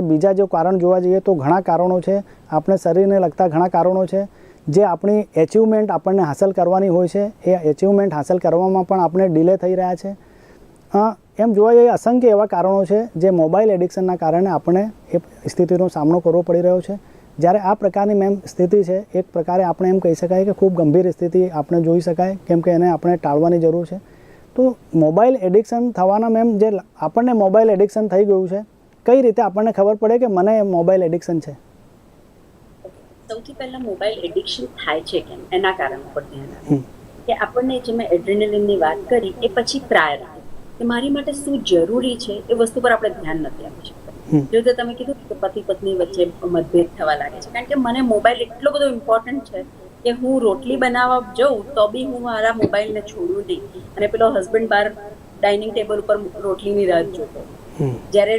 બીજા જો કારણ જોવા જઈએ તો ઘણા કારણો છે. આપણે શરીરને લગતા ઘણા કારણો છે. જે આપણી એચિવમેન્ટ આપણને હાંસલ કરવાની હોય છે. એ એચિવમેન્ટ હાંસલ કરવામાં પણ આપણે ડિલે થઈ રહ્યા છે. એમ જોવા જઈએ અસંખ્ય એવા કારણો છે જે મોબાઈલ એડિક્શનના કારણે આપણે એ સ્થિતિનો સામનો કરવો પડી રહ્યો છે. જ્યારે આ પ્રકારની મેમ સ્થિતિ છે, એક પ્રકારે આપણે એમ કહી શકાય કે ખૂબ ગંભીર સ્થિતિ આપણે જોઈ શકાય, કેમ કે એને આપણે ટાળવાની જરૂર છે. તો મોબાઈલ એડિક્શન થવાના મેમ જે આપણને મોબાઈલ એડિક્શન થઈ ગયું છે કઈ રીતે આપણને ખબર પડે કે મને મોબાઈલ એડિક્શન છે? સૌથી પહેલા મોબાઈલ એડિક્શન થાય છે કેમ? એના કારણ પર ધ્યાન કે આપણને જે મેં એડ્રેનલિનની વાત કરી એ પછી પ્રાયર કે મારી માટે શું જરૂરી છે એ વસ્તુ પર આપણે ધ્યાન નથી આપી શકતા. જો તો તમે કીધું કે પતિ પત્ની વચ્ચે મતભેદ થવા લાગે છે. કારણ કે મને મોબાઈલ એટલો બધો ઇમ્પોર્ટન્ટ છે કે હું રોટલી બનાવવા જઉં તો બી હું મારા મોબાઈલને છોડું નહીં. અને પેલો હસબન્ડ બહાર ડાઇનિંગ ટેબલ ઉપર રોટલીની રાહ જોતો. જ્યારે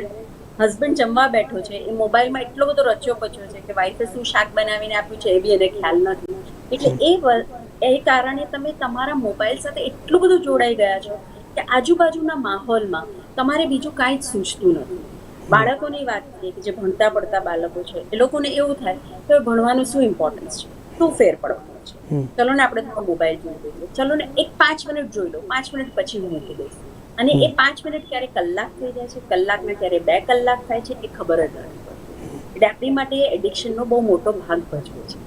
હસબન્ડ જમવા બેઠો છે એ મોબાઈલમાં એટલો બધો રચ્યો પચ્યો છે કે વાઈફે શું શાક બનાવીને આપ્યું છે એ બી એને ખ્યાલ નથી. એટલે એ એ કારણે તમે તમારા મોબાઈલ સાથે એટલું બધું જોડાઈ ગયા છો કે આજુબાજુના માહોલમાં તમારે બીજું કાંઈ જ સૂચતું નથી. બાળકોની વાત કરીએ કે જે ભણતા પડતા બાળકો છે એ લોકોને એવું થાય કે ભણવાનું શું ઇમ્પોર્ટન્સ છે? શું ફેર પડવાનો છે? ચલો ને આપણે થોડો મોબાઈલ જોઈ લઈએ. ચલો ને એક પાંચ મિનિટ જોઈ લો પાંચ મિનિટ પછી હું મૂકી દઈશ. અને એ પાંચ મિનિટ ક્યારે કલાક થઈ જાય છે કલાકના ક્યારે બે કલાક થાય છે એ ખબર જ નથી પડતી. એટલે આપણી માટે એડિક્શનનો બહુ મોટો ભાગ ભજવે છે.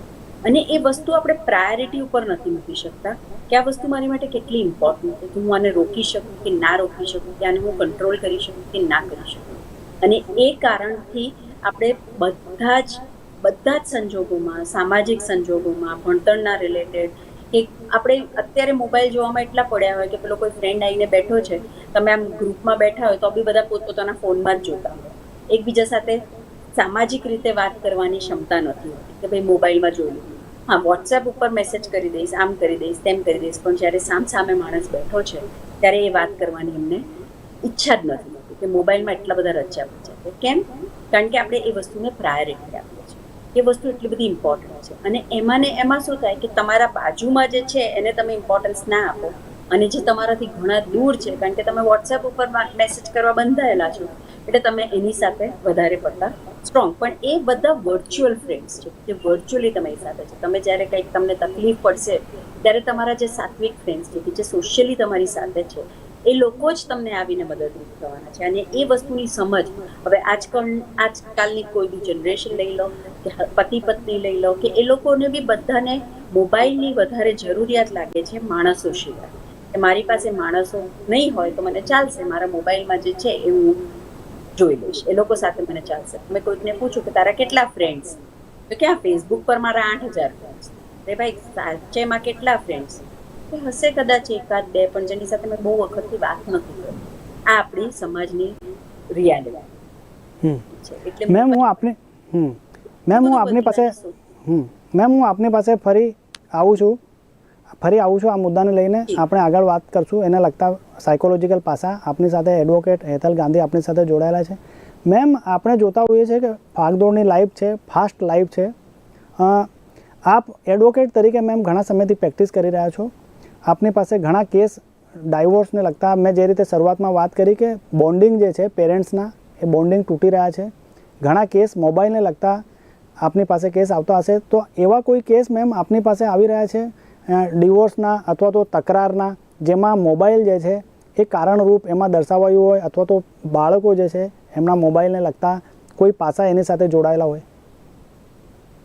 અને એ વસ્તુ આપણે પ્રાયોરિટી ઉપર નથી મૂકી શકતા કે આ વસ્તુ મારી માટે કેટલી ઇમ્પોર્ટન્ટ છે કે હું આને રોકી શકું કે ના રોકી શકું કે આને હું કંટ્રોલ કરી શકું કે ના કરી શકું. અને એ કારણથી આપણે બધા જ બધા જ સંજોગોમાં સામાજિક સંજોગોમાં ભણતરના રિલેટેડ કે આપણે અત્યારે મોબાઈલ જોવામાં એટલા પડ્યા હોય કે પેલો કોઈ ફ્રેન્ડ આવીને બેઠો છે, તમે આમ ગ્રુપમાં બેઠા હોય તો બી બધા પોતપોતાના ફોનમાં જ જોતા હોય. એકબીજા સાથે સામાજિક રીતે વાત કરવાની ક્ષમતા નથી કે ભાઈ મોબાઈલમાં જોઈ હા વોટ્સએપ ઉપર મેસેજ કરી દઈશ, આમ કરી દઈશ, તેમ કરી દઈશ, પણ જ્યારે સામ સામે માણસ બેઠો છે, ત્યારે એ વાત કરવાની એમને ઈચ્છા જ નથી કે મોબાઈલમાં એટલા બધા રચ્યા પચ્યા કેમ? કારણ કે આપણે એ વસ્તુને પ્રાયોરિટી આપીએ છીએ. એ વસ્તુ એટલી બધી ઇમ્પોર્ટન્ટ છે. અને એમાં ને એમાં શું થાય કે તમારા બાજુમાં જે છે, એને તમે ઇમ્પોર્ટન્સ ના આપો. અને જે તમારાથી ઘણા દૂર છે, કારણ કે તમે વોટ્સએપ ઉપર મેસેજ કરવા બંધાયેલા છો, એટલે તમે એની સાથે વધારે પડતા સ્ટ્રોંગ પણ એ બધા વર્ચ્યુઅલ ફ્રેન્ડ્સ છે, જે વર્ચ્યુઅલી તમારી સાથે છે. તમે જ્યારે કંઈક તમને તકલીફ પડશે, ત્યારે તમારા જે સાત્વિક ફ્રેન્ડ્સ છે, કે જે સોશિયલી તમારી સાથે છે એ લોકો જ તમને આવીને મદદરૂપ થવાના છે. અને એ વસ્તુની સમજ હવે આજકાલ, આજકાલની કોઈ બી જનરેશન લઈ લો, કે પતિ પત્ની લઈ લો, કે એ લોકોને બી બધાને મોબાઈલની વધારે જરૂરિયાત લાગે છે માણસો સિવાય. કે મારી પાસે માણસો નહીં હોય તો મને ચાલશે. મારા મોબાઈલમાં જે છે એ હું જોઈ લઈશ. એ લોકો સાથે મને ચાલશે. મેં કોઈકને પૂછું કે તારા કેટલા ફ્રેન્ડ્સ તો ક્યાં ફેસબુક પર મારા આઠ હજાર ફ્રેન્ડ્સ રે ભાઈ, સાચેમાં કેટલા ફ્રેન્ડ્સ કે હશે કદાચ એકાદ બે પણ જેની સાથે મેં બહુ વખતથી વાત નથી કરી. આ આપણી સમાજની રિયાલિટી એટલે મેમ હું આપની હમ. મેમ હું આપની પાસે હમ. મેમ હું આપની પાસે ફરી આવું છું. ફરી આવું છું આ મુદ્દાને લઈને. આપણે આગળ વાત કરશું. એને લગતા સાયકોલોજીકલ પાસા આપની સાથે એડવોકેટ હેતલ ગાંધી આપણી સાથે જોડાયેલા છે. મેમ આપણે જોતા હોઈએ છીએ કે ભાગદોડની લાઈફ છે ફાસ્ટ લાઈફ છે. આપ એડવોકેટ તરીકે મેમ ઘણા સમયથી પ્રેક્ટિસ કરી રહ્યા છો. આપની પાસે ઘણા કેસ ડાયવોર્સને લગતા મેં જે રીતે શરૂઆતમાં વાત કરી કે બોન્ડિંગ જે છે પેરેન્ટ્સના, એ બોન્ડિંગ તૂટી રહ્યા છે. ઘણા કેસ મોબાઈલને લગતા આપની પાસે કેસ આવતા હશે. તો એવા કોઈ કેસ મેમ આપની પાસે આવી રહ્યા છે? ડિવોર્સના અથવા તો તકરારના, જેમાં મોબાઈલ જે છે, એ કારણરૂપ એમાં દર્શાવાયું હોય અથવા તો બાળકો જે છે, એમના મોબાઈલને લગતા કોઈ પાસા એની સાથે જોડાયેલા હોય?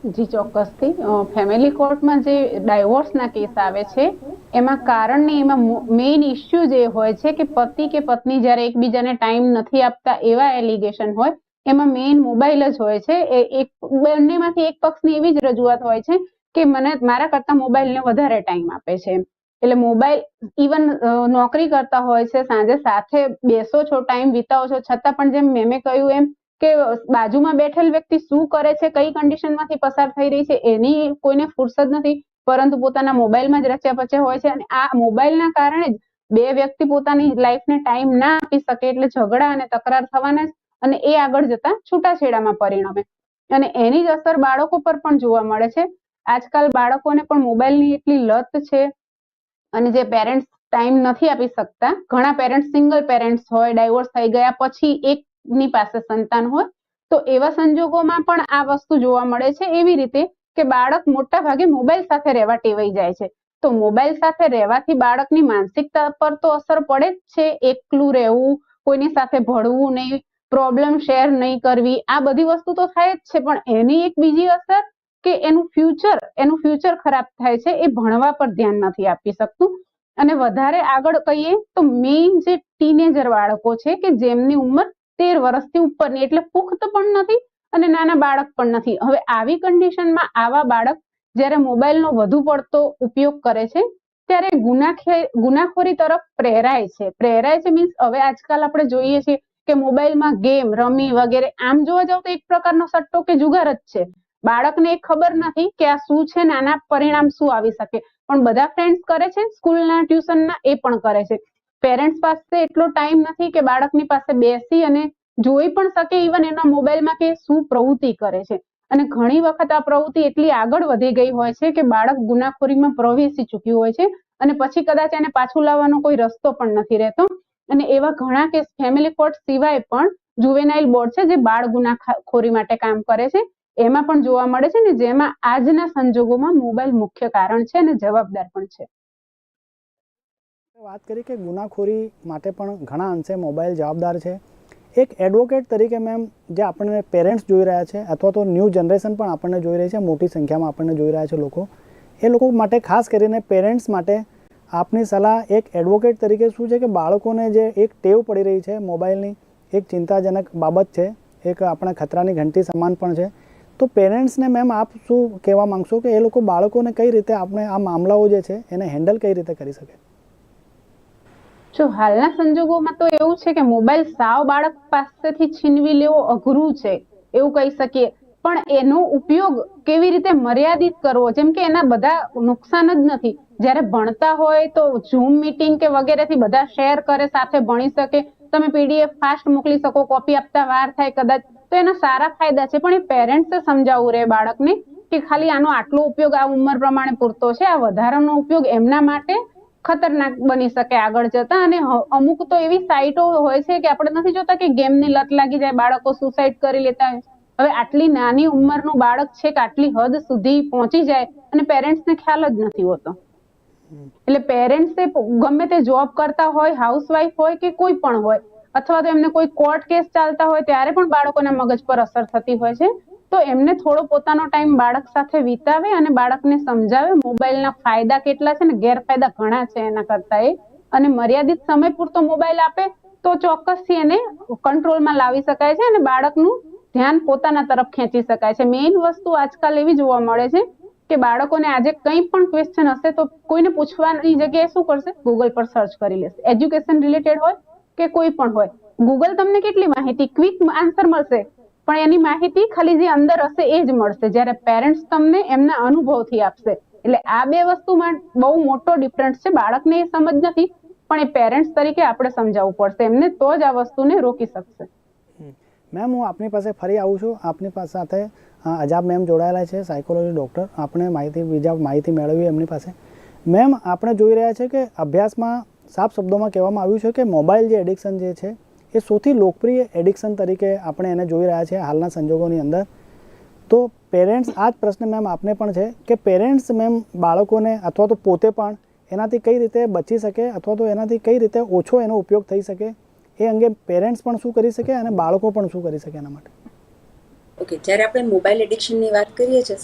જી, ચોક્કસથી. ફેમિલી કોર્ટમાં જે ડાયવોર્સના કેસ આવે છે, એમાં કારણ ને એમાં મેઇન ઇસ્યુ જે હોય છે કે પતિ કે પત્ની જ્યારે એકબીજાને ટાઈમ નથી આપતા એવા એલિગેશન હોય, એમાં મેઇન મોબાઈલ જ હોય છે. એ, એક, બંનેમાંથી એક પક્ષની એવી જ રજૂઆત હોય છે કે મને, મારા કરતા મોબાઈલને વધારે ટાઈમ આપે છે. એટલે મોબાઈલ ઇવન નોકરી કરતા હોય છે, સાંજે સાથે બેસો છો ટાઈમ વિતાવો છો, છતાં પણ જેમ મેમે કહ્યું એમ કે બાજુમાં બેઠેલ વ્યક્તિ શું કરે છે, કઈ કન્ડિશનમાંથી પસાર થઈ રહી છે, એની કોઈને ફુરસદ નથી. પરંતુ પોતાના મોબાઈલમાં જ રચ્યા પચ્યા હોય છે અને આ મોબાઈલના કારણે જ બે વ્યક્તિ પોતાની લાઈફને ટાઈમ ના આપી શકે એટલે ઝઘડા અને તકરાર થવાના જ અને એ આગળ જતા છૂટાછેડામાં પરિણમે. અને એની જ અસર બાળકો પર પણ જોવા મળે છે. આજકાલ બાળકોને પણ મોબાઈલની એટલી લત છે અને જે પેરેન્ટ્સ ટાઈમ નથી આપી શકતા. ઘણા પેરેન્ટ્સ સિંગલ પેરેન્ટ્સ હોય ડાયવોર્સ થઈ ગયા પછી એકની પાસે સંતાન હોય, તો એવા સંજોગોમાં પણ આ વસ્તુ જોવા મળે છે એવી રીતે કે બાળક મોટા ભાગે મોબાઈલ સાથે રહેવા ટેવાઈ જાય છે. તો મોબાઈલ સાથે રહેવાથી બાળકની માનસિકતા પર તો અસર પડે જ છે, એકલું રહેવું, કોઈની સાથે ભળવું નહીં પ્રોબ્લેમ શેર નહીં કરવી, આ બધી વસ્તુ તો થાય જ છે, પણ એની એક બીજી અસર કે એનું ફ્યુચર એનું ફ્યુચર ખરાબ થાય છે એ ભણવા પર ધ્યાન નથી આપી શકતું. અને વધારે આગળ કહીએ તો મેઇન જે ટીનેજર બાળકો છે કે જેમની ઉંમર તેર વર્ષથી ઉપરની, એટલે પુખ્ત પણ નથી અને નાના બાળક પણ નથી. હવે આવી કન્ડિશનમાં આવા બાળક જ્યારે મોબાઈલનો વધુ પડતો ઉપયોગ કરે છે, ત્યારે ગુનાખે, ગુનાખોરી તરફ પ્રેરાય છે. પ્રેરાય છે મીન્સ હવે આજકાલ આપણે જોઈએ છીએ કે મોબાઈલમાં ગેમ રમી વગેરે, આમ જોવા જાવ તો એક પ્રકારનો સટ્ટો કે જુગાર જ છે. બાળકને એ ખબર નથી કે આ શું છે ને આના પરિણામ શું આવી શકે. પણ બધા ફ્રેન્ડ્સ કરે છે સ્કૂલના ટ્યુશનના એ પણ કરે છે. પેરેન્ટ્સ પાસે એટલો ટાઈમ નથી કે બાળકની પાસે બેસી અને જોઈ પણ શકે ઇવન એના મોબાઈલમાં કે શું પ્રવૃત્તિ કરે છે. અને ઘણી વખત આ પ્રવૃત્તિ એટલી આગળ વધી ગઈ હોય છે કે બાળક ગુનાખોરીમાં પ્રવેશી ચૂક્યું હોય છે અને પછી કદાચ એને પાછું લાવવાનો કોઈ રસ્તો પણ નથી રહેતો. અને એવા ઘણા કેસ ફેમિલી કોર્ટ સિવાય પણ જુવેનાઇલ બોર્ડ છે જે બાળ ગુનાખોરી માટે કામ કરે છે. એમાં પણ જોવા મળે છે ને જેમાં આજના સંજોગોમાં મોબાઈલ મુખ્ય કારણ છે અને જવાબદાર પણ છે. વાત કરી કે ગુનાખોરી માટે પણ ઘણા અંશે મોબાઈલ જવાબદાર છે. એક એડવોકેટ તરીકે મેમ જે આપણને પેરેન્ટ્સ જોઈ રહ્યા છે અથવા તો ન્યૂ જનરેશન પણ આપણને જોઈ રહી છે, મોટી સંખ્યામાં આપણને જોઈ રહ્યા છે લોકો. એ લોકો માટે ખાસ કરીને પેરેન્ટ્સ માટે આપની સલાહ એક એડવોકેટ તરીકે શું છે કે બાળકોને જે એક ટેવ પડી રહી છે મોબાઈલની, એક ચિંતાજનક બાબત છે, એક આપણા ખતરાની ઘંટી સમાન પણ છે. તો પેરેન્ટ્સને મેમ આપ શું કહેવા માંગશો કે એ લોકો બાળકોને કઈ રીતે આપણે આ મામલાઓ જે છે એને હેન્ડલ કઈ રીતે કરી શકે? જો હાલના સંજોગોમાં તો એવું છે કે મોબાઈલ સાવ બાળક પાસેથી છીનવી લેવો અઘરું છે, એવું કહી શકીએ. પણ એનો ઉપયોગ કેવી રીતે મર્યાદિત કરવો? જેમ કે એના બધા નુકસાન જ નથી. જ્યારે ભણતા હોય તો ઝૂમ મીટિંગ કે વગેરેથી બધા શેર કરે, સાથે ભણી શકે. તમે પીડીએફ ફાસ્ટ મોકલી શકો કોપી આપતા વાર થાય કદાચ. તો એના સારા ફાયદા છે. પણ એ પેરેન્ટ્સે સમજાવવું રહે બાળકને કે ખાલી આનો આટલો ઉપયોગ આ ઉંમર પ્રમાણે પૂરતો છે. આ વધારાનો ઉપયોગ એમના માટે ખતરનાક બની શકે આગળ જતા અને અમુક તો એવી સાઇટો હોય છે કે આપણે નથી જોતા કે ગેમની લત લાગી જાય બાળકો સુસાઇડ કરી લેતા હોય. હવે આટલી નાની ઉંમરનું બાળક છે કે આટલી હદ સુધી પહોંચી જાય અને પેરેન્ટ્સને ખ્યાલ જ નથી હોતો. એટલે પેરેન્ટ્સે ગમે તે જોબ કરતા હોય હાઉસવાઈફ હોય કે કોઈ પણ હોય અથવા તો એમને કોઈ કોર્ટ કેસ ચાલતા હોય ત્યારે પણ બાળકોના મગજ પર અસર થતી હોય છે. તો એમને થોડો પોતાનો ટાઈમ બાળક સાથે વિતાવે અને બાળકને સમજાવે. મોબાઈલના ફાયદા કેટલા છે ને ગેરફાયદા ઘણા છે એના કરતા એ અને મર્યાદિત સમય પૂરતો મોબાઈલ આપે તો ચોક્કસથી એને કંટ્રોલમાં લાવી શકાય છે અને બાળકનું ધ્યાન પોતાના તરફ ખેંચી શકાય છે. મેઇન વસ્તુ આજકાલ એવી જોવા મળે છે કે બાળકોને આજે કંઈ પણ ક્વેશ્ચન હશે તો કોઈને પૂછવાની જગ્યાએ શું કરશે? ગૂગલ પર સર્ચ કરી લેશે. એજ્યુકેશન રિલેટેડ હોય કે કોઈ પણ હોય. ગૂગલ તમને કેટલી માહિતી? ક્વિક આન્સર મળશે. પણ એની માહિતી ખાલી જે અંદર હશે એ જ મળશે. જ્યારે પેરેન્ટ્સ તમને એમના અનુભવથી આપશે. એટલે આ બે વસ્તુમાં બહુ મોટો ડિફરન્સ છે. બાળકને એ સમજ નથી, પણ એ પેરેન્ટ્સ તરીકે આપણે સમજાવવું પડશે. એમને તો જ આ વસ્તુને રોકી શકશે. મેમ, હું આપની પાસે ફરી આવું છું. આપની પાસે સાથે અજાબ મેમ જોડાયેલા છે સાયકોલોજી ડૉક્ટર આપણે માહિતી, બીજા માહિતી મેળવી એમની પાસે. મેમ, આપણે જોઈ રહ્યા છે કે અભ્યાસમાં સાફ શબ્દોમાં કહેવામાં આવ્યું છે કે મોબાઈલ જે એડિક્શન જે છે એ સૌથી લોકપ્રિય એડિક્શન તરીકે આપણે એને જોઈ રહ્યા છીએ હાલના સંજોગોની અંદર. તો પેરેન્ટ્સ આ જ પ્રશ્ન મેમ આપને પણ છે કે પેરેન્ટ્સ મેમ બાળકોને અથવા તો પોતે પણ એનાથી કઈ રીતે બચી શકે અથવા તો એનાથી કઈ રીતે ઓછો એનો ઉપયોગ થઈ શકે એ અંગે પેરેન્ટ્સ પણ શું કરી શકે અને બાળકો પણ શું કરી શકે એના માટે? ઓકે જ્યારે આપણે મોબાઈલ એડિક્શનની વાત કરીએ છીએ,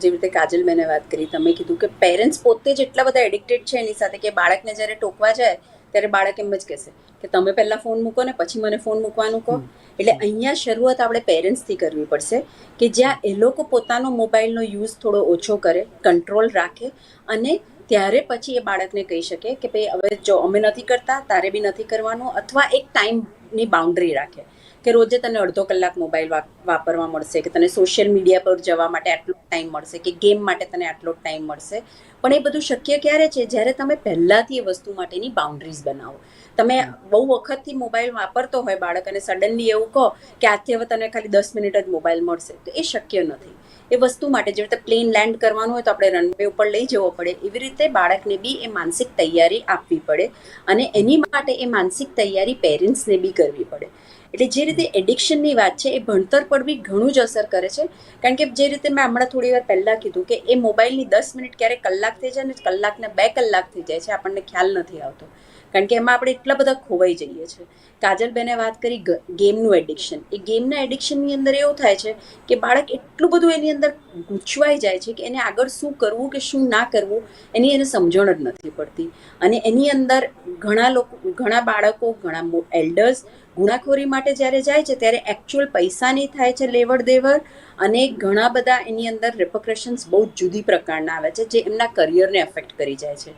જેવી રીતે કાજલ મેને વાત કરી, તમે કીધું કે પેરેન્ટ્સ પોતે જ એટલા બધા એડિક્ટેડ છે એની સાથે કે બાળકને જ્યારે ટોકવા જાય ત્યારે બાળક એમ જ કહેશે કે તમે પહેલાં ફોન મૂકો ને પછી મને ફોન મૂકવાનું કહો. એટલે અહીંયા શરૂઆત આપણે પેરેન્ટ્સથી કરવી પડશે કે જ્યાં એ લોકો પોતાનો મોબાઈલનો યુઝ થોડો ઓછો કરે કંટ્રોલ રાખે અને ત્યારે પછી એ બાળકને કહી શકે કે ભાઈ હવે જો અમે નથી કરતા તારે બી નથી કરવાનું અથવા એક ટાઈમની બાઉન્ડ્રી રાખે. કે રોજે તને અડધો કલાક મોબાઈલ વાપરવા મળશે કે તને સોશિયલ મીડિયા પર જવા માટે આટલો ટાઈમ મળશે કે ગેમ માટે તને આટલો ટાઈમ મળશે. પણ એ બધું શક્ય ક્યારે છે? જ્યારે તમે પહેલાંથી એ વસ્તુ માટેની બાઉન્ડ્રીઝ બનાવો. તમે બહુ વખતથી મોબાઈલ વાપરતો હોય બાળક અને સડનલી એવું કહો કે આજથી હવે તને ખાલી દસ મિનિટ જ મોબાઈલ મળશે. તો એ શક્ય નથી. એ વસ્તુ માટે જેવી રીતે પ્લેન લેન્ડ કરવાનું હોય તો આપણે રનવે ઉપર લઈ જવો પડે. એવી રીતે બાળકને બી એ માનસિક તૈયારી આપવી પડે અને એની માટે એ માનસિક તૈયારી પેરેન્ટ્સને બી કરવી પડે. એટલે જે રીતે એડિક્શનની વાત છે, એ ભણતર પર બી ઘણું જ અસર કરે છે. કારણ કે જે રીતે મેં હમણાં થોડી વાર પહેલાં કીધું કે એ મોબાઈલની દસ મિનિટ ક્યારે કલાક થઈ જાય ને કલાકને બે કલાક થઈ જાય છે, આપણને ખ્યાલ નથી આવતો. કારણ કે એમાં આપણે એટલા બધા ખોવાઈ જઈએ છીએ. કાજલબેને વાત કરી ગેમનું એડિક્શન. એ ગેમના એડિક્શનની અંદર એવું થાય છે કે બાળક એટલું બધું એની અંદર ગૂંચવાઈ જાય છે કે એને આગળ શું કરવું કે શું ના કરવું, એની એને સમજણ જ નથી પડતી. અને એની અંદર ઘણા લોકો, ઘણા બાળકો, ઘણા એલ્ડર્સ ગુનાખોરી માટે જ્યારે જાય છે, ત્યારે એકચ્યુઅલ પૈસાની થાય છે લેવડ દેવડ. અને ઘણા બધા એની અંદર રિપોક્રેશન્સ બહુ જુદી પ્રકારના આવે છે, જે એમના કરિયરને અફેક્ટ કરી જાય છે.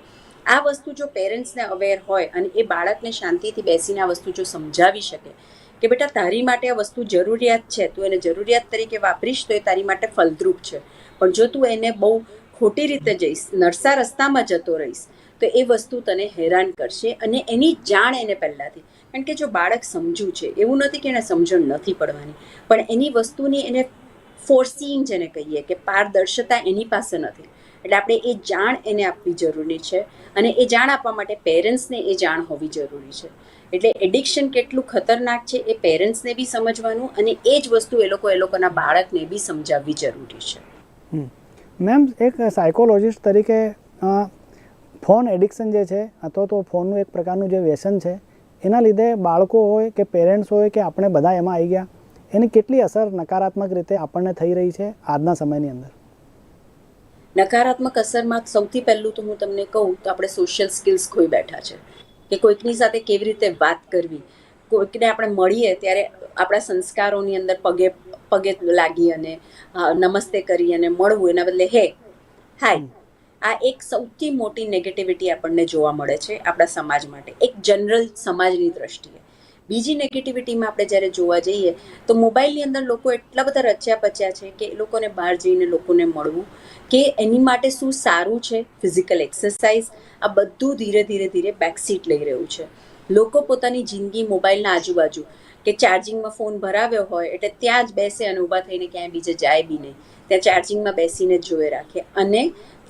આ વસ્તુ જો પેરેન્ટ્સને અવેર હોય અને એ બાળકને શાંતિથી બેસીને આ વસ્તુ જો સમજાવી શકે કે બેટા તારી માટે આ વસ્તુ જરૂરિયાત છે, તું એને જરૂરિયાત તરીકે વાપરીશ, તો એ તારી માટે ફલદ્રુપ છે. પણ જો તું એને બહુ ખોટી રીતે જઈશ, નરસા રસ્તામાં જતો રહીશ તો એ વસ્તુ તને હેરાન કરશે અને એની જાણ એને પહેલાંથી. કારણ કે જો બાળક સમજુ છે, એવું નથી કે એને સમજણ નથી પડવાની, પણ એની વસ્તુની એને ફોર્સિંગ જેને કહીએ કે પારદર્શતા એની પાસે નથી. એટલે આપણે એ જાણ એને આપવી જરૂરી છે અને એ જાણ આપવા માટે પેરેન્ટ્સને એ જાણ હોવી જરૂરી છે. એટલે એડિક્શન કેટલું ખતરનાક છે એ પેરેન્ટ્સને બી સમજવાનું અને એ જ વસ્તુ એ લોકો એ લોકોના બાળકને બી સમજાવવી જરૂરી છે. મેમ એક સાયકોલોજિસ્ટ તરીકે ફોન એડિક્શન જે છે અથવા તો ફોનનું એક પ્રકારનું જે વ્યસન છે એના લીધે બાળકો હોય કે પેરેન્ટ્સ હોય કે આપણે બધા એમાં આવી ગયા એની કેટલી અસર નકારાત્મક રીતે આપણને થઈ રહી છે આજના સમયની અંદર? નકારાત્મક અસરમાં સૌથી પહેલું તો હું તમને કહું તો આપણે સોશિયલ સ્કિલ્સ ખોઈ બેઠા છે. કે કોઈકની સાથે કેવી રીતે વાત કરવી કોઈકને આપણે મળીએ ત્યારે આપણા સંસ્કારોની અંદર પગે પગે લાગી અને નમસ્તે કરી અને મળવું એના બદલે હે હાય આ એક સૌથી મોટી નેગેટિવિટી આપણને જોવા મળે છે આપણા સમાજ માટે. એક જનરલ સમાજની દ્રષ્ટિએ. બીજી નેગેટિવિટીમાં આપણે જ્યારે જોવા જઈએ, તો મોબાઈલની અંદર લોકો એટલા બધા રચ્યા પચ્યા છે કે એ લોકોને બહાર જઈને લોકોને મળવું કે એની માટે શું સારું છે ફિઝિકલ એક્સરસાઇઝ આ બધું ધીરે ધીરે ધીરે બેકસીટ લઈ રહ્યું છે. લોકો પોતાની જિંદગી મોબાઈલના આજુબાજુ કે ચાર્જિંગમાં ફોન ભરાવ્યો હોય એટલે ત્યાં જ બેસે અને ઊભા થઈને ક્યાંય બીજે જાય બી નહીં. ત્યાં ચાર્જિંગમાં બેસીને જોઈ રાખે. અને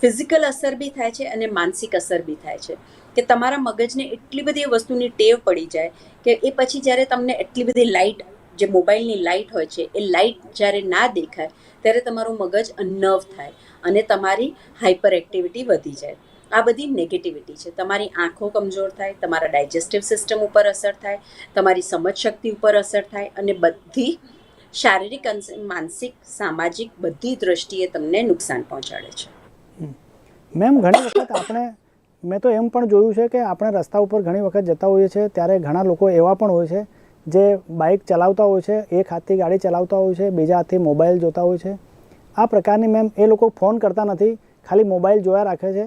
ફિઝિકલ અસર બી થાય છે અને માનસિક અસર બી થાય છે. કે તમારા મગજને એટલી બધી એ વસ્તુની ટેવ પડી જાય કે એ પછી જ્યારે તમને એટલી બધી લાઇટ જે મોબાઈલની લાઇટ હોય છે, એ લાઇટ જ્યારે ના દેખાય, ત્યારે તમારું મગજ અનર્વ થાય અને તમારી હાઇપર એક્ટિવિટી વધી જાય. આ બધી નેગેટિવિટી છે. તમારી આંખો કમજોર થાય, તમારા ડાયજેસ્ટિવ સિસ્ટમ ઉપર અસર થાય, તમારી સમજ શક્તિ ઉપર અસર થાય અને બધી શારીરિક માનસિક, સામાજિક બધી દ્રષ્ટિએ તમને નુકસાન પહોંચાડે છે. મેમ ઘણી વખત આપણે, મેં તો એમ પણ જોયું છે કે આપણે રસ્તા ઉપર ઘણી વખત જતા હોઈએ છીએ, ત્યારે ઘણા લોકો એવા પણ હોય છે, જે બાઇક ચલાવતા હોય છે, એક હાથથી ગાડી ચલાવતા હોય છે, બીજા હાથથી મોબાઈલ જોતા હોય છે. આ પ્રકારની મેમ એ લોકો ફોન કરતા નથી, ખાલી મોબાઈલ જોયા રાખે છે.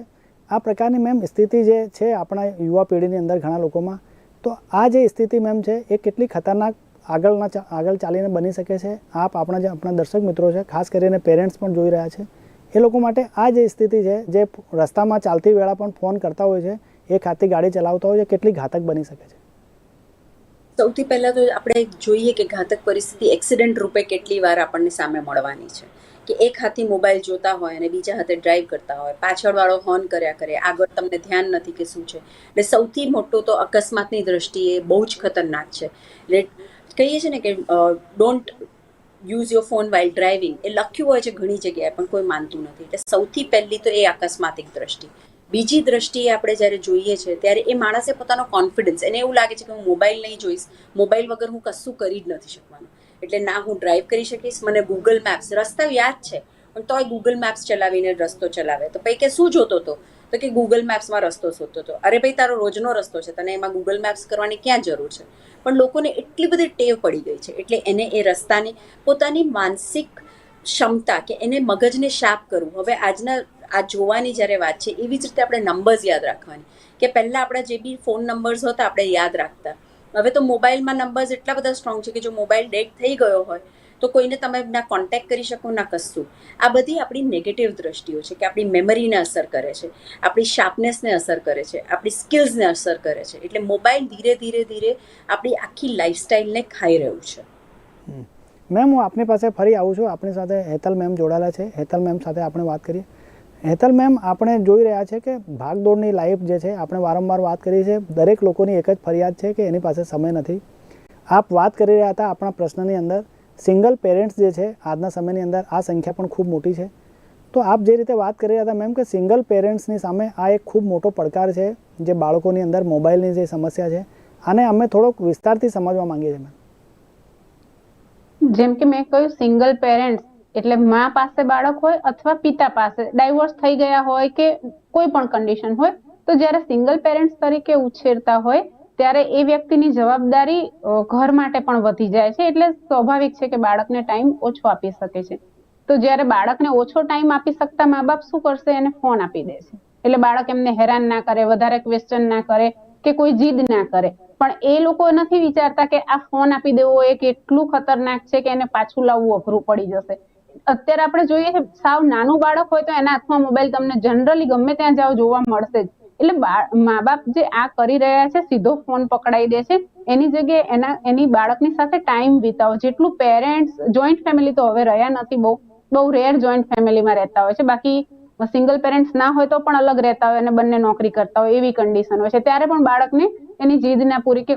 આ પ્રકારની મેમ સ્થિતિ જે છે આપણા યુવા પેઢીની અંદર ઘણા લોકોમાં, તો આ જે સ્થિતિ મેમ છે એ કેટલી ખતરનાક આગળના આગળ ચાલીને બની શકે છે, આપ આપણા જે, આપણા દર્શક મિત્રો છે, ખાસ કરીને પેરેન્ટ્સ પણ જોઈ રહ્યા છે. એ લોકો માટે આ જે સ્થિતિ છે, જે રસ્તામાં ચાલતી વેળા પણ ફોન કરતા હોય છે, એ ખાતી ગાડી ચલાવતા હોય છે, કેટલી ઘાતક બની શકે છે? સૌથી પહેલા તો આપણે જોઈએ કે ઘાતક પરિસ્થિતિ એક્સિડન્ટ રૂપે કેટલી વાર આપણને સામે મળવાની છે. કે એક હાથે મોબાઈલ જોતા હોય અને બીજા હાથે ડ્રાઈવ કરતા હોય, પાછળવાળો હોર્ન કર્યા કરે, આગળ તમને ધ્યાન નથી કે શું છે. એટલે સૌથી મોટો તો અકસ્માતની દ્રષ્ટિએ બહુ જ ખતરનાક છે. એટલે કહીએ છીએ ને કે don't use your phone while driving એ લખ્યું હોય છે ઘણી જગ્યાએ, પણ કોઈ માનતું નથી. એટલે સૌથી પહેલી તો એ અકસ્માતિક દ્રષ્ટિ. બીજી દ્રષ્ટિએ આપણે જ્યારે જોઈએ છે, ત્યારે એ માણસે પોતાનો કોન્ફિડન્સ એને એવું લાગે છે કે હું મોબાઈલ નહીં જોઈશ મોબાઈલ વગર હું કશું કરી જ નથી શકવાનું. એટલે ના, હું ડ્રાઈવ કરી શકીશ, મને ગૂગલ મેપ્સ રસ્તા યાદ છે, પણ તોય ગૂગલ મેપ્સ ચલાવીને રસ્તો ચલાવે. તો પછી કે શું જોતો હતો તો કે ગૂગલ મેપ્સમાં રસ્તો શોધતો હતો. અરે ભાઈ, તારો રોજનો રસ્તો છે, તને એમાં ગૂગલ મેપ્સ કરવાની ક્યાં જરૂર છે? પણ લોકોને એટલી બધી ટેવ પડી ગઈ છે. એટલે એને એ રસ્તાની પોતાની માનસિક ક્ષમતા કે એને મગજને શાર્પ કરવું. હવે આજના, આ જોવાની જ્યારે વાત છે, એવી જ રીતે આપણે નંબર્સ યાદ રાખવાની. કે પહેલાં આપણા જે બી ફોન નંબર્સ હતા, આપણે યાદ રાખતા. હવે તો મોબાઈલમાં નંબર્સ એટલા બધા સ્ટ્રોંગ છે કે જો મોબાઈલ ડેટ થઈ ગયો હોય તો કોઈને તમે ના કોન્ટેક્ટ કરી શકો, ના કશું. આ બધી આપણી નેગેટિવ દ્રષ્ટિઓ છે કે આપણી મેમરીને અસર કરે છે, આપણી શાર્પનેસને અસર કરે છે, આપણી સ્કિલ્સને અસર કરે છે. એટલે મોબાઈલ ધીરે ધીરે ધીરે આપણી આખી લાઈફસ્ટાઈલને ખાઈ રહ્યું છે. મેમ, હું આપની પાસે ફરી આવું છું. આપણી સાથે હેતલ મેમ જોડાયેલા છે. હેતલ મેમ સાથે આપણે વાત કરીએ. હેતલ મેમ, આપણે જોઈ રહ્યા છે કે ભાગદોડની લાઈફ જે છે, આપણે વારંવાર વાત કરી છે દરેક લોકોની એક જ ફરિયાદ છે કે એની પાસે સમય નથી. આપ વાત કરી રહ્યા હતા આપણા પ્રશ્નની અંદર. સિંગલ પેરેન્ટ્સ જે છે, આજના સમયની અંદર આ સંખ્યા પણ ખૂબ મોટી છે. તો આપ જે રીતે વાત કરી રહ્યા હતા મેમ કે સિંગલ પેરેન્ટ્સની સામે આ એક ખૂબ મોટો પડકાર છે, જે બાળકોની અંદર મોબાઈલની જે સમસ્યા છે, આને અમે થોડોક વિસ્તારથી સમજવા માંગીએ છીએ મેમ. જેમ કે મેં કહ્યું, સિંગલ પેરેન્ટ્સ એટલે મા પાસે બાળક હોય અથવા પિતા પાસે. ડાયવોર્સ થઈ ગયા હોય કે કોઈ પણ કન્ડિશન હોય, તો જ્યારે સિંગલ પેરેન્ટ્સ તરીકે ઉછેરતા હોય ત્યારે એ વ્યક્તિની જવાબદારી ઘર માટે પણ વધી જાય છે. એટલે સ્વાભાવિક છે કે બાળકને ટાઈમ ઓછો આપી શકે છે. તો જ્યારે બાળકને ઓછો ટાઈમ આપી શકતા મા બાપ શું કરશે? એને ફોન આપી દે છે. એટલે બાળક એમને હેરાન ના કરે, વધારે ક્વેશ્ચન ના કરે કે કોઈ જીદ ના કરે. પણ એ લોકો નથી વિચારતા કે આ ફોન આપી દેવો એ કેટલું ખતરનાક છે કે એને પાછું લાવવું અઘરું પડી જશે. અત્યારે આપણે જોઈએ સાવ નાનું બાળક હોય તો એના હાથમાં મોબાઈલ તમને જનરલી ગમે ત્યાં જાઓ જોવા મળશે જ. એટલે મા બાપ જે આ કરી રહ્યા છે, સીધો ફોન પકડાઈ દે છે. એની જગ્યાએ એના, એની બાળકની સાથે ટાઈમ વિતાવો. જેટલું પેરેન્ટ્સ, જોઈન્ટ ફેમિલી તો હવે રહ્યા નથી. બહુ બહુ રેર જોઈન્ટ ફેમિલીમાં રહેતા હોય છે. બાકી સિંગલ પેરેન્ટ્સ ના હોય તો પણ અલગ રહેતા હોય અને બંને નોકરી કરતા હોય એવી કન્ડિશન હોય છે. ત્યારે પણ બાળકને એની જીદ ના પૂરી કે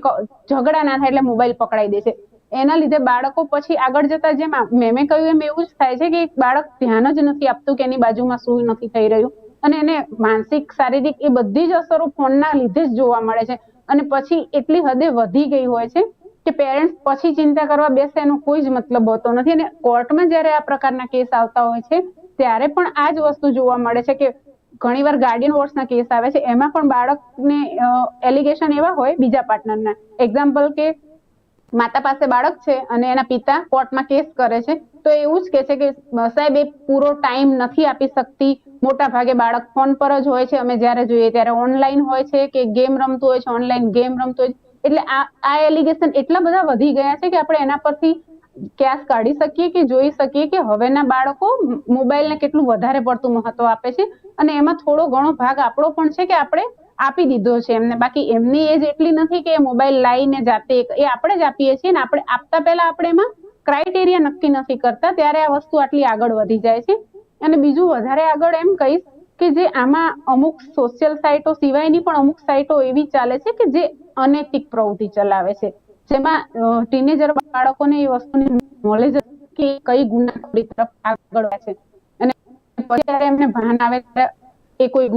ઝઘડા ના થાય એટલે મોબાઈલ પકડાઈ દે છે. એના લીધે બાળકો પછી આગળ જતા જેમ મેમે કહ્યું એમ એવું જ થાય છે કે એક બાળક ધ્યાન જ નથી આપતું કે એની બાજુમાં શું નથી થઈ રહ્યું. અને એને માનસિક, શારીરિક એ બધી જ અસરો ફોનના લીધે જ જોવા મળે છે. અને પછી એટલી હદે વધી ગઈ હોય છે કે પેરેન્ટ્સ પછી ચિંતા કરવા બેસે એનો કોઈ જ મતલબ હોતો નથી. અને કોર્ટમાં જ્યારે આ પ્રકારના કેસ આવતા હોય છે, ત્યારે પણ આ જ વસ્તુ જોવા મળે છે કે ઘણીવાર ગાર્ડિયન વોર્સના કેસ આવે છે. એમાં પણ બાળકને એલિગેશન એવા હોય બીજા પાર્ટનરના એક્ઝામ્પલ કે માતા પાસે બાળક છે અને એના પિતા કોર્ટમાં કેસ કરે છે, તો એવું જ કે છે કે સાહેબ, એ પૂરો ટાઈમ નથી આપી શકતી. મોટા ભાગે બાળક ફોન પર જ હોય છે. અમે જ્યારે જોઈએ ત્યારે ઓનલાઈન હોય છે કે ગેમ રમતું હોય છે, ઓનલાઈન ગેમ રમતું હોય છે. એટલે આ આ એલિગેશન એટલા બધા વધી ગયા છે કે આપણે એના પરથી ક્યાસ કાઢી શકીએ કે જોઈ શકીએ કે હવેના બાળકો મોબાઈલને કેટલું વધારે પડતું મહત્વ આપે છે. અને એમાં થોડો ઘણો ભાગ આપણો પણ છે કે આપણે આપી દીધો છે એમને. બાકી એમની એજ એટલી નથી કે મોબાઈલ લાવીને જાતે એ આપણે જ આપીએ છીએ ને, આપણે આપતા પહેલા આપણે એમાં ક્રાઇટેરિયા નક્કી નથી કરતા, ત્યારે આ વસ્તુ આટલી આગળ વધી જાય છે. અને બીજું વધારે આગળ એમ કહીશ કે જે આમાં અમુક સોશિયલ સાઇટો સિવાયની પણ અમુક સાઇટો એવી ચાલે છે કે જે અનૈતિક પ્રવૃત્તિ ચલાવે છે. જેમાં ટીનેજર બાળકોને એ વસ્તુની નોલેજ કે કઈ ગુનાખોરી તરફ આગળ છે. અને પછી એમને ભાન આવે ત્યારે એ કોઈ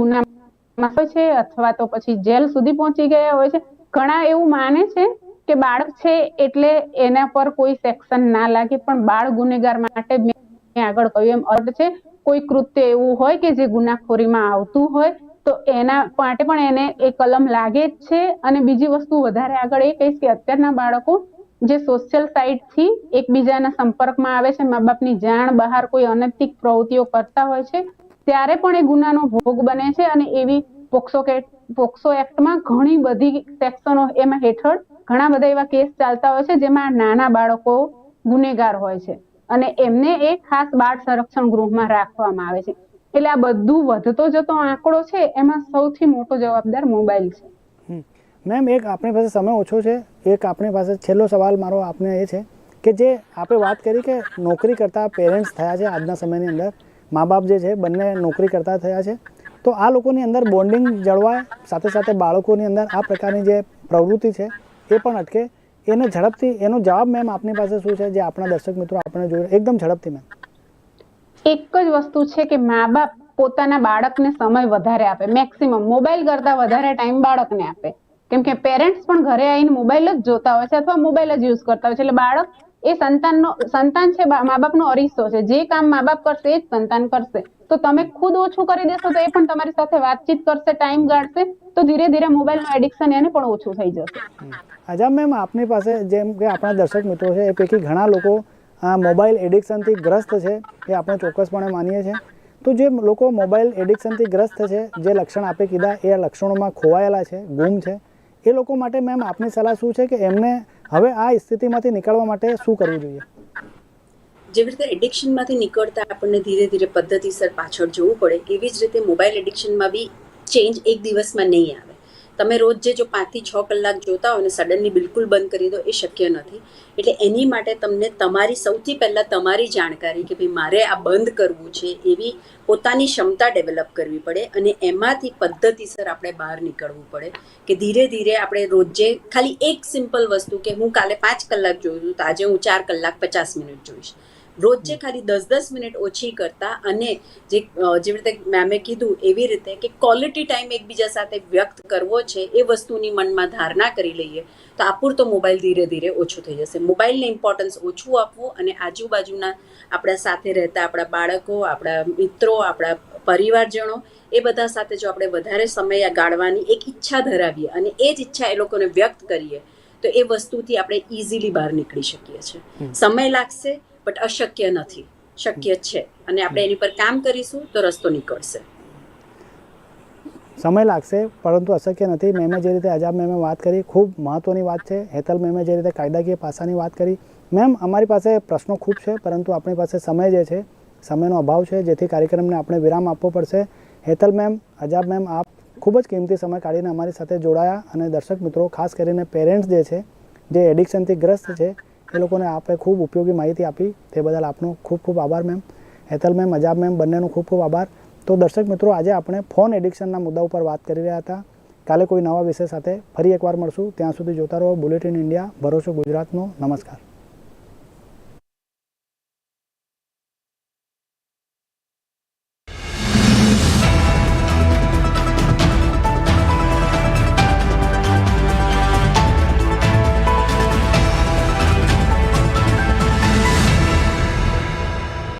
ગુનામાં હોય છે અથવા તો પછી જેલ સુધી પહોંચી ગયા હોય છે. ઘણા એવું માને છે કે બાળક છે એટલે એના પર કોઈ સેક્શન ના લાગે, પણ બાળ ગુનેગાર માટે મેં આગળ કહ્યું એમ અર્થ છે, કોઈ કૃત્ય એવું હોય કે જે ગુનાખોરીમાં આવતું હોય, તો એના માટે પણ એને એ કલમ લાગે જ છે. અને બીજી વસ્તુ વધારે આગળ એ કહીશ કે અત્યારના બાળકો જે સોશિયલથી એકબીજાના સંપર્કમાં આવે છે, મા બાપની જાણ બહાર કોઈ અનૈતિક પ્રવૃત્તિઓ કરતા હોય છે ત્યારે પણ એ ગુનાનો ભોગ બને છે અને એવી પોક્સો પોક્સો એક્ટમાં ઘણી બધી સેક્શનો એમાં હેઠળ ઘણા બધા એવા કેસ ચાલતા હોય છે જેમાં નાના બાળકો ગુનેગાર હોય છે. અને એમને એ ખાસ બાળ સંરક્ષણ ગૃહમાં રાખવામાં આવે છે. એટલે આ બધું વધતો જતો આંકડો છે, એમાં સૌથી મોટો જવાબદાર મોબાઈલ છે. મેમ, એક આપણી પાસે સમય ઓછો છે. એક આપણી પાસે છેલ્લો સવાલ મારો આપને એ છે કે જે આપણે વાત કરી કે નોકરી કરતા પેરેન્ટ્સ થયા છે આજના સમયની અંદર મા બાપ જે છે, બંને નોકરી કરતા થયા છે. તો આ લોકોની અંદર બોન્ડિંગ જળવાય, સાથે સાથે બાળકોની અંદર આ પ્રકારની જે પ્રવૃત્તિ છે, એ પણ અટકે. એને ઝડપથી, એનો જવાબ મેમ આપની પાસે શું છે, જે આપણા દર્શક મિત્રો આપણે જોયું એકદમ ઝડપથી મેમ એક જ વસ્તુ છે કે મા બાપ પોતાના બાળકને સમય વધારે આપે મેક્સિમમ મોબાઈલ કરતા વધારે ટાઈમ બાળકને આપે. કેમ કે પેરેન્ટ્સ પણ ઘરે આવીને મોબાઈલ જ જોતા હોય છે અથવા મોબાઈલ જ યુઝ કરતા હોય છે. એટલે બાળક એ સંતાનનો, સંતાન છે મા બાપનો અરીસો છે. જે કામ મા બાપ કરશે એ જ સંતાન કરશે. તો તમે ખુદ ઓછું કરી દેશો તો એ પણ તમારી સાથે વાતચીત કરશે, ટાઈમ ગાળશે તો ધીરે ધીરે મોબાઈલનું એડિક્શન એને પણ ઓછું થઈ જશે. અજા મેમ, આપની પાસે જેમ કે આપણા દર્શક મિત્રો છે, એ પૈકી ઘણા લોકો, આ મોબાઈલ એડિક્શનથી ગ્રસ્ત છે, એ આપણે ચોક્કસપણે માનીએ છીએ. તો જે લોકો મોબાઈલ એડિક્શનથી ગ્રસ્ત છે, જે લક્ષણ આપે કીધા, એ લક્ષણોમાં ખોવાયેલા છે, ગુમ છે. એ લોકો માટે મેમ આપની સલાહ શું છે કે એમને હવે આ સ્થિતિમાંથી નીકળવા માટે શું કરવું જોઈએ? જેવી રીતે એડિક્શનમાંથી નીકળતા આપણને ધીરે ધીરે પદ્ધતિસર પાછળ જવું પડે, એવી જ રીતે મોબાઈલ એડિક્શનમાં બી ચેન્જ એક દિવસમાં નહીં આવે. તમે રોજ જે જો પાંચથી છ કલાક જોતા હો ને સડનલી બિલકુલ બંધ કરી દો, એ શક્ય નથી. એટલે એની માટે તમને તમારી સૌથી પહેલાં તમારી જાણકારી કે ભાઈ મારે આ બંધ કરવું છે, એવી પોતાની ક્ષમતા ડેવલપ કરવી પડે અને એમાંથી પદ્ધતિસર આપણે બહાર નીકળવું પડે કે ધીરે ધીરે આપણે રોજે ખાલી એક સિમ્પલ વસ્તુ કે હું કાલે પાંચ કલાક જોયું તો આજે હું ચાર કલાક પચાસ મિનિટ જોઈશ. રોજે ખાલી દસ દસ મિનિટ ઓછી કરતા અને જે જેવી રીતે મેમે કીધું એવી રીતે કે ક્વોલિટી ટાઈમ એકબીજા સાથે વ્યક્ત કરવો છે એ વસ્તુની મનમાં ધારણા કરી લઈએ તો આપૂરતો મોબાઈલ ધીરે ધીરે ઓછો થઈ જશે. મોબાઈલને ઇમ્પોર્ટન્સ ઓછું આપવું અને આજુબાજુના આપણા સાથે રહેતા આપણા બાળકો આપણા મિત્રો આપણા પરિવારજનો એ બધા સાથે જો આપણે વધારે સમય ગાળવાની એક ઈચ્છા ધરાવીએ અને એ જ ઈચ્છા એ લોકોને વ્યક્ત કરીએ તો એ વસ્તુથી આપણે ઇઝીલી બહાર નીકળી શકીએ છીએ. સમય લાગશે બટ અશક્ય નથી. શક્ય છે. અને આપણે એની પર કામ કરીશું તો રસ્તો નીકળશે. સમય લાગશે, પરંતુ અશક્ય નથી. મેમે જે રીતે અજાબ મેમે વાત કરી, ખૂબ મહત્ત્વની વાત છે. હેતલ મેમે જે રીતે કાયદાકીય પાસાની વાત કરી. મેમ, અમારી પાસે પ્રશ્નો ખૂબ છે, પરંતુ આપણી પાસે સમય જે છે, સમયનો અભાવ છે, જેથી કાર્યક્રમને આપણે વિરામ આપવો પડશે. હેતલ મેમ, અજાબ મેમ, આપ ખૂબ જ કિંમતી સમય કાઢીને અમારી સાથે જોડાયા. અને દર્શક મિત્રો, ખાસ કરીને પેરેન્ટ્સ જે છે, જે એડિક્શનથી ગ્રસ્ત છે એ લોકોને આપે ખૂબ ઉપયોગી માહિતી આપી. તે બદલ આપનો ખૂબ ખૂબ આભાર ma'am Hetal ma'am Ajab ma'am બંનેનો ખૂબ ખૂબ આભાર. તો દર્શક મિત્રો, આજે આપણે ફોન એડિક્શનના મુદ્દા ઉપર વાત કરી રહ્યા હતા. કાલે કોઈ નવા વિષય સાથે ફરી એકવાર મળશું. ત્યાં સુધી જોતા રહો બુલેટિન ઇન્ડિયા ભરોસો ગુજરાતનો. નમસ્કાર.